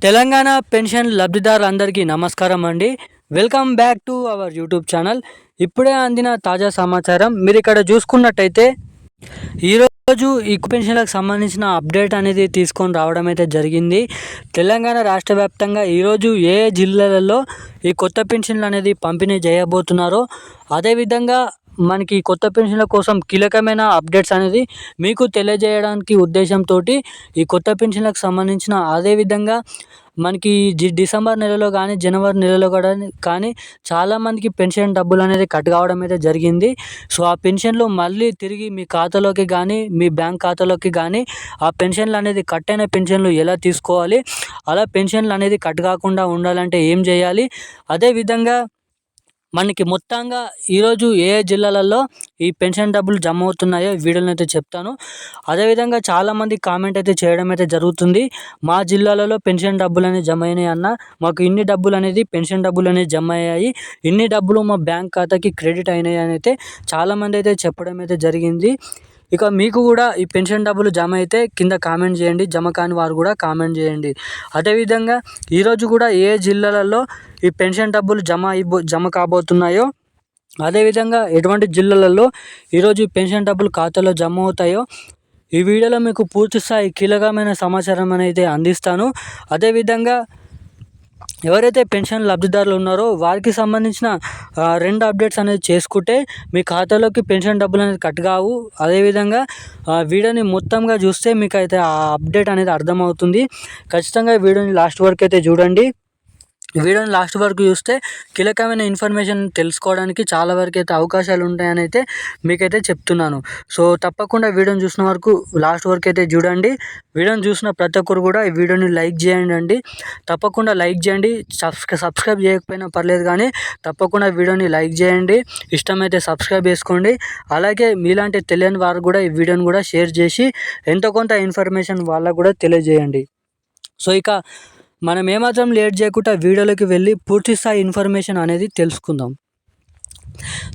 Telangana pension లబ్ధిదారులందరికీ నమస్కారం అండి. Welcome back to our YouTube channel. ఇప్పుడే అందిన తాజా సమాచారం మీరు ఇక్కడ చూసుకున్నట్టయితే ఈరోజు ఈ పెన్షన్లకు సంబంధించిన అప్డేట్ అనేది తీసుకొని రావడం అయితే జరిగింది. తెలంగాణ రాష్ట్ర వ్యాప్తంగా ఈరోజు ఏ జిల్లాలలో ఈ కొత్త పెన్షన్లు అనేది పంపిణీ చేయబోతున్నారో అదేవిధంగా మనకి కొత్త పెన్షన్ల కోసం కీలకమైన అప్డేట్స్ అనేది మీకు తెలియజేయడానికి ఉద్దేశంతో ఈ కొత్త పెన్షన్లకు సంబంధించిన అదేవిధంగా మనకి డిసెంబర్ నెలలో కానీ జనవరి నెలలో కూడా కానీ చాలామందికి పెన్షన్ డబ్బులు అనేది కట్ కావడం అయితే జరిగింది. సో ఆ పెన్షన్లు మళ్ళీ తిరిగి మీ ఖాతాలోకి కానీ మీ బ్యాంక్ ఖాతాలోకి కానీ ఆ పెన్షన్లు అనేది కట్ అయిన పెన్షన్లు ఎలా తీసుకోవాలి? అలా పెన్షన్లు అనేది కట్ కాకుండా ఉండాలంటే ఏం చేయాలి? అదేవిధంగా మనకి మొత్తంగా ఈరోజు ఏ ఏ జిల్లాలలో ఈ పెన్షన్ డబ్బులు జమ అవుతున్నాయో వీడియోలో అయితే చెప్తాను. అదేవిధంగా చాలామంది కామెంట్ అయితే చేయడం అయితే జరుగుతుంది. మా జిల్లాలలో పెన్షన్ డబ్బులు అనేది జమ అయినాయి అన్న మాకు ఇన్ని డబ్బులు అనేది పెన్షన్ డబ్బులు అనేది జమ అయ్యాయి. ఇన్ని డబ్బులు మా బ్యాంక్ ఖాతాకి క్రెడిట్ అయినాయి అని అయితే చాలామంది అయితే చెప్పడం అయితే జరిగింది. ఇక మీకు కూడా ఈ పెన్షన్ డబ్బులు జమ అయితే కింద కామెంట్ చేయండి జమ కాని వారు కూడా కామెంట్ చేయండి. అదేవిధంగా ఈరోజు కూడా ఏ జిల్లాలలో ఈ పెన్షన్ డబ్బులు జమ అయిపో జమ కాబోతున్నాయో అదేవిధంగా ఎటువంటి జిల్లాలలో ఈరోజు ఈ పెన్షన్ డబ్బులు ఖాతాలో జమ అవుతాయో ఈ వీడియోలో మీకు పూర్తి స్థాయి కీలకమైన సమాచారం అనేది అందిస్తాను. అదేవిధంగా ఎవరైతే పెన్షన్ లబ్ధిదారులు ఉన్నారో వారికి సంబంధించిన రెండు అప్డేట్స్ అనేది చేసుకుంటే మీ ఖాతాలోకి పెన్షన్ డబ్బులు అనేది కట్ కావు. అదేవిధంగా వీడియోని మొత్తంగా చూస్తే మీకు అయితే ఆ అప్డేట్ అనేది అర్థమవుతుంది. ఖచ్చితంగా వీడియోని లాస్ట్ వరకు అయితే చూడండి. వీడియోని లాస్ట్ వరకు చూస్తే కీలకమైన ఇన్ఫర్మేషన్ తెలుసుకోవడానికి చాలా వరకు అయితే అవకాశాలు ఉంటాయని అయితే మీకైతే చెప్తున్నాను. సో తప్పకుండా వీడియోని చూసిన వరకు లాస్ట్ వరకు అయితే చూడండి. వీడియోని చూసిన ప్రతి ఒక్కరు కూడా ఈ వీడియోని లైక్ చేయండి అండి. తప్పకుండా లైక్ చేయండి. సబ్స్క్రై సబ్స్క్రైబ్ చేయకపోయినా పర్లేదు కానీ తప్పకుండా వీడియోని లైక్ చేయండి. ఇష్టమైతే సబ్స్క్రైబ్ చేసుకోండి. అలాగే మీలాంటి తెలియని వారు కూడా ఈ వీడియోని కూడా షేర్ చేసి ఎంతో కొంత ఇన్ఫర్మేషన్ వాళ్ళకు కూడా తెలియజేయండి. సో ఇక మనం ఏమాత్రం లేట్ చేయకుండా వీడియోలోకి వెళ్ళి పూర్తి స్థాయి ఇన్ఫర్మేషన్ అనేది తెలుసుకుందాం.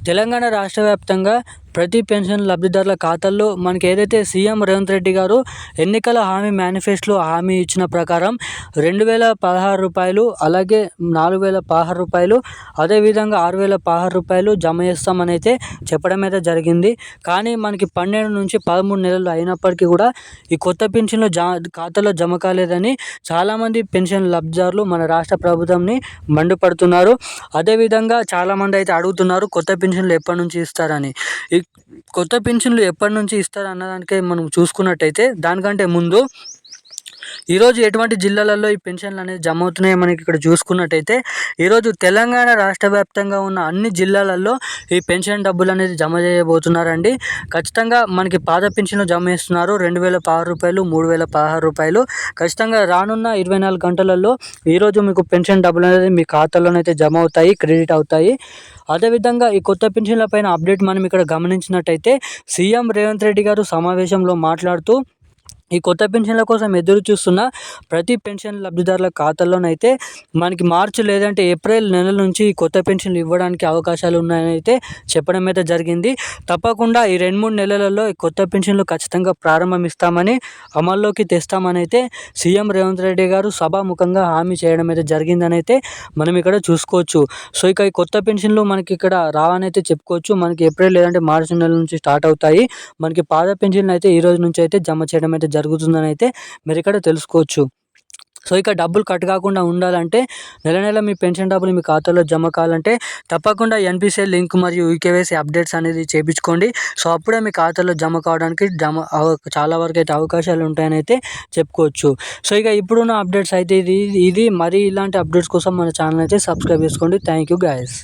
తెలంగాణ రాష్ట్ర వ్యాప్తంగా ప్రతి పెన్షన్ లబ్ధిదారుల ఖాతాల్లో మనకి ఏదైతే సీఎం రేవంత్ రెడ్డి గారు ఎన్నికల హామీ మేనిఫెస్టోలో హామీ ఇచ్చిన ప్రకారం రెండు వేల పదహారు రూపాయలు అలాగే నాలుగు వేల పదహారు రూపాయలు అదేవిధంగా ఆరు వేల పదహారు రూపాయలు జమ చేస్తామని అయితే చెప్పడం అయితే జరిగింది. కానీ మనకి పన్నెండు నుంచి పదమూడు నెలలు అయినప్పటికీ కూడా ఈ కొత్త పెన్షన్లు జా ఖాతాలో జమ కాలేదని చాలామంది పెన్షన్ లబ్ధిదారులు మన రాష్ట్ర ప్రభుత్వంని మండిపడుతున్నారు. అదేవిధంగా చాలామంది అయితే అడుగుతున్నారు కొత్త పెన్షన్లు ఎప్పటి నుంచి ఇస్తారని. ఈ కొత్త పెన్షన్లు ఎప్పటి నుంచి ఇస్తారు అన్నదానికే మనం చూసుకున్నట్టయితే దానికంటే ముందు ఈరోజు ఎటువంటి జిల్లాలలో ఈ పెన్షన్లు అనేది జమ అవుతున్నాయో మనకి ఇక్కడ చూసుకున్నట్టయితే ఈరోజు తెలంగాణ రాష్ట్ర వ్యాప్తంగా ఉన్న అన్ని జిల్లాలలో ఈ పెన్షన్ డబ్బులు అనేది జమ చేయబోతున్నారండి. ఖచ్చితంగా మనకి పాత పెన్షన్లు జమ చేస్తున్నారు. రెండు వేల పదహారు రూపాయలు మూడు వేల పదహారు రూపాయలు. ఖచ్చితంగా రానున్న ఇరవై నాలుగు గంటలలో ఈరోజు మీకు పెన్షన్ డబ్బులు అనేది మీ ఖాతాలోనైతే జమ అవుతాయి క్రెడిట్ అవుతాయి. అదేవిధంగా ఈ కొత్త పెన్షన్ల పైన అప్డేట్ మనం ఇక్కడ గమనించినట్టయితే సీఎం రేవంత్ రెడ్డి గారు సమావేశంలో మాట్లాడుతూ ఈ కొత్త పెన్షన్ల కోసం ఎదురు చూస్తున్న ప్రతి పెన్షన్ లబ్ధిదారుల ఖాతాల్లోనైతే మనకి మార్చి లేదంటే ఏప్రిల్ నెల నుంచి ఈ కొత్త పెన్షన్లు ఇవ్వడానికి అవకాశాలు ఉన్నాయని అయితే చెప్పడం అయితే జరిగింది. తప్పకుండా ఈ రెండు మూడు నెలలలో ఈ కొత్త పెన్షన్లు ఖచ్చితంగా ప్రారంభమిస్తామని అమల్లోకి తెస్తామని అయితే సీఎం రేవంత్ రెడ్డి గారు సభాముఖంగా హామీ చేయడం అయితే జరిగిందని అయితే మనం ఇక్కడ చూసుకోవచ్చు. సో ఇక ఈ కొత్త పెన్షన్లు మనకి ఇక్కడ రావని అయితే చెప్పుకోవచ్చు. మనకి ఏప్రిల్ లేదంటే మార్చి నెల నుంచి స్టార్ట్ అవుతాయి. మనకి పాత పెన్షన్లు అయితే ఈ రోజు నుంచి అయితే జమ చేయడం అయితే జరుగుతుందని అయితే మీరు ఇక్కడ తెలుసుకోవచ్చు. సో ఇక డబ్బులు కట్ కాకుండా ఉండాలంటే నెల నెల మీ పెన్షన్ డబ్బులు మీ ఖాతాలో జమ కావాలంటే తప్పకుండా ఎన్పిసిఐ లింక్ మరియు యూకేవైసీ అప్డేట్స్ అనేది చేయించుకోండి సో అప్పుడే మీ ఖాతాలో జమ కావడానికి జమ చాలా వరకు అయితే అవకాశాలు ఉంటాయని అయితే చెప్పుకోవచ్చు. సో ఇక ఇప్పుడున్న అప్డేట్స్ అయితే ఇది ఇది మరి ఇలాంటి అప్డేట్స్ కోసం మన ఛానల్ అయితే సబ్స్క్రైబ్ చేసుకోండి. Thank you guys.